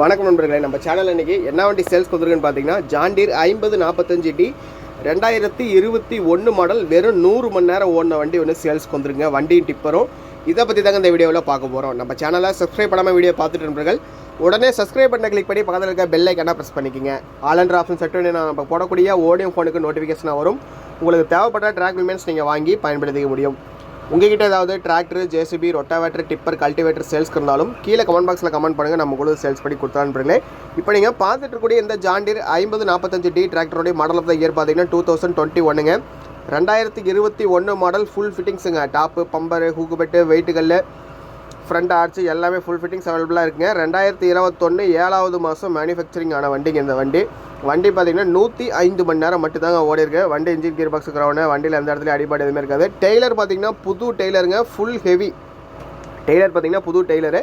வணக்கம் நண்பர்களே நம்ம சேனல் இன்றைக்கி என்ன வண்டி சேல்ஸ் கொடுத்துருக்குன்னு பார்த்தீங்கன்னா ஜாண்டீர் ஐம்பது நாற்பத்தஞ்சு டி ரெண்டாயிரத்தி இருபத்தி ஒன்று மாடல் வெறும் நூறு மணி நேரம் ஓடின வண்டி ஒன்று சேல்ஸ் வந்துருங்க வண்டியும் டிப்பரும் இதை பற்றி தாங்க இந்த வீடியோவில் பார்க்க போகிறோம் நம்ம சேனலை சப்ஸ்கிரைப் பண்ணாமல் வீடியோ பார்த்துட்டு நண்பர்கள் உடனே சப்ஸ்கிரைப் பண்ண கிளிக் பண்ணி பக்கத்தில் இருக்க பெல் ஐக்கனாக ப்ரெஸ் பண்ணிக்கங்க. ஆல் அண்ட் ஆப்ஷன் செட் பண்ணி நம்ம போடக்கூடிய ஓடியம் ஃபோனுக்கு நோட்டிஃபிகேஷனாக வரும். உங்களுக்கு தேவைப்பட்ட ட்ராக் லிமெண்ட்ஸ் நீங்கள் வாங்கி பயன்படுத்திக்க முடியும். உங்ககிட்ட ஏதாவது tractor JCB rotavator tipper cultivator sales இருந்தாலும் கீழே கமெண்ட் பாக்ஸில் கமெண்ட் பண்ணுங்கள் நம்ம உங்களுக்கு சேல்ஸ் பண்ணி கொடுத்தான்றீங்களே இப்போ நீங்கள் பார்த்துட்டு இருக்கக்கூடிய இந்த ஜாண்டிர் ஐம்பது நாற்பத்தஞ்சு டி டிராக்டருடைய மாடல் ஆஃப் த இயர் பார்த்தீங்கன்னா டூ தௌசண்ட் டுவெண்ட்டி ஒன்றுங்க ரெண்டாயிரத்தி இருபத்தி ஒன்று மாடல் ஃபுல் ஃபிட்டிங்ஸுங்க டாப்பு பம்பரு ஹூக்குபெட்டு வெயிட்டுகளில் ஃப்ரண்ட் ஆர்ச்சு எல்லாமே ஃபுல் ஃபிட்டிங்ஸ் அவைலபிளாக இருக்குங்க. ரெண்டாயிரத்தி இருபத்தொன்று ஏழாவது மாதம் மேனுஃபேக்சரிங் ஆன வண்டிங்க இந்த வண்டி. வண்டி பார்த்தீங்கன்னா நூற்றி ஐந்து மணி நேரம் மட்டும்தாங்க ஓடி இருக்கு வண்டி இன்ஜின் கீர் பாக்ஸ் கிரவுண்ட் வண்டியில் எந்த இடத்துல அடிபாடு எதுவுமே இருக்காது. டெய்லர் பார்த்தீங்கன்னா புது டெய்லருங்க ஃபுல் ஹெவி டெய்லர் பார்த்தீங்கன்னா புது டெய்லரு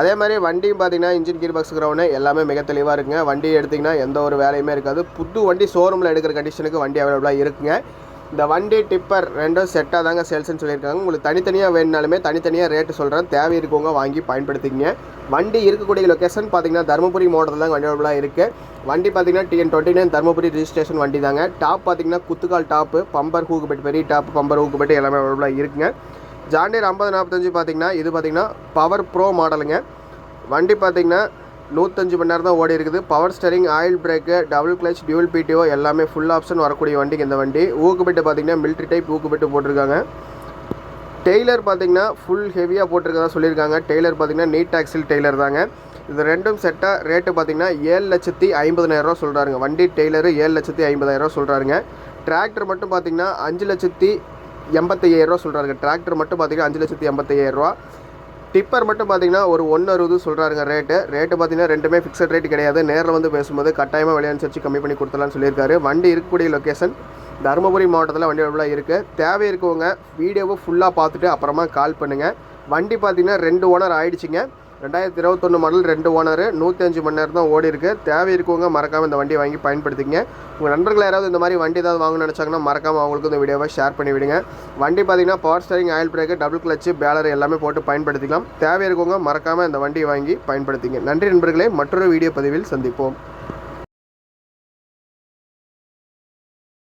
அதே மாதிரி வண்டியும் பார்த்தீங்கன்னா இன்ஜின் கீர் பாக்ஸ் கிரவுண்டு எல்லாமே மிக தெளிவாக இருக்குங்க. வண்டி எடுத்திங்கன்னா எந்த ஒரு வேலையுமே இருக்காது. புது வண்டி ஷோரூமில் எடுக்கிற கண்டிஷனுக்கு வண்டி அவைலபிளாக இருக்குங்க. இந்த வண்டி டிப்பர் ரெண்டும் செட்டாக தாங்க சேல்ஸ்னு சொல்லியிருக்காங்க. உங்களுக்கு தனித்தனியாக வேணுனாலுமே தனித்தனியாக ரேட்டு சொல்கிறேன் தேவை இருக்கவங்க வாங்கி பயன்படுத்திக்கங்க. வண்டி இருக்கக்கூடிய லொக்கேஷன் பார்த்தீங்கன்னா தருமபுரி மாவட்டத்தில் தான் வண்டி அவைலபிளாக இருக்குது வண்டி பார்த்தீங்கன்னா TN twenty nine Dharmapuri registration வண்டி தாங்க. டாப் பார்த்தீங்கன்னா குத்துக்கால் டாப்பு பம்பர் ஹூக்கு பெரிய டாப் பம்பர் ஹூக்கு எல்லாமே அவைலபிளாக இருக்குங்க. ஜாண்டியர் ஐம்பது நாற்பத்தஞ்சு பார்த்தீங்கன்னா இது பார்த்தீங்கன்னா பவர் ப்ரோ மாடலுங்க வண்டி பார்த்தீங்கன்னா நூற்றஞ்சு மணி நேரம் தான் ஓடி இருக்குது. Power steering oil brake double clutch dual PTO எல்லாமே ஃபுல் ஆப்ஷன் வரக்கூடிய வண்டிக்கு இந்த வண்டி. ஊக்குபெட்டு பார்த்தீங்கன்னா மில்ட்ரி டைப் ஊக்குபெட்டு போட்டிருக்காங்க. டெய்லர் பார்த்தீங்கன்னா ஃபுல் ஹெவியாக போட்டிருக்கதா சொல்லியிருக்காங்க. டெய்லர் பார்த்தீங்கன்னா நீட் ஆக்சில் டெய்லர் தாங்க. இது ரெண்டும் செட்டாக ரேட்டு பார்த்தீங்கன்னா ஏழு லட்சத்தி ஐம்பதனாயிரரூவா சொல்கிறாருங்க வண்டி டெய்லரு ஏழு லட்சத்தி ஐம்பதாயிரரூவா சொல்கிறாருங்க டிராக்டர் மட்டும் பார்த்தீங்கன்னா அஞ்சு லட்சத்தி எண்பத்தையாயிரரூவா சொல்கிறாருங்க டிராக்டர் மட்டும் பார்த்தீங்கன்னா அஞ்சு லட்சத்தி எண்பத்தையாயிரரூவா டிப்பர் மட்டும் பார்த்தீங்கன்னா ஒரு ஒன்று அறுபது சொல்கிறாருங்க ரேட்டு ரேட்டு பார்த்தீங்கன்னா ரெண்டுமே ஃபிக்ஸட் ரேட் கிடையாது. நேரில் வந்து பேசும்போது கட்டாயமாக விலை அனுசரித்து கம்மி பண்ணி கொடுத்தலாம்னு சொல்லியிருக்காரு. வண்டி இருக்கக்கூடிய லொக்கேஷன் தருமபுரி மாவட்டத்தில் வண்டி அவைலபிளாக இருக்குது தேவை இருக்கவங்க வீடியோவை ஃபுல்லாக பார்த்துட்டு அப்புறமா கால் பண்ணுங்கள் வண்டி பார்த்தீங்கன்னா ரெண்டு ஓனர் ஆயிடுச்சுங்க. ரெண்டாயிரத்தி இருபத்தொன்று மாடல் ரெண்டு ஓனர் நூற்றி அஞ்சு மணி நேரம் தான் ஓடி இருக்குது தேவை இருக்கவங்க மறக்காமல் இந்த வண்டியை வாங்கி பயன்படுத்திங்க உங்கள் நண்பர்கள் யாராவது இந்த மாதிரி வண்டி ஏதாவது வாங்கணும்னு நினச்சாங்கன்னா மறக்காமல் அவங்களுக்கு இந்த வீடியோவை ஷேர் பண்ணி விடுங்க. வண்டி பார்த்தீங்கன்னா power steering oil brake double clutch baler எல்லாமே போட்டு பயன்படுத்திக்கலாம். தேவை இருக்கவங்க மறக்காமல் இந்த வண்டியை வாங்கி பயன்படுத்திங்க நன்றி நண்பர்களே மற்றொரு வீடியோ பதிவில் சந்திப்போம்.